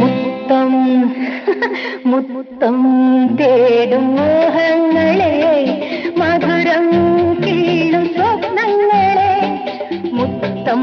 മുത്തം മുത്തം തേടും മോഹങ്ങളെ മധുരം കിള്ളും സ്വപ്നങ്ങളെ. മുത്തം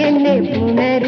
என்னை புணர்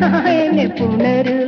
சாயல் புணரு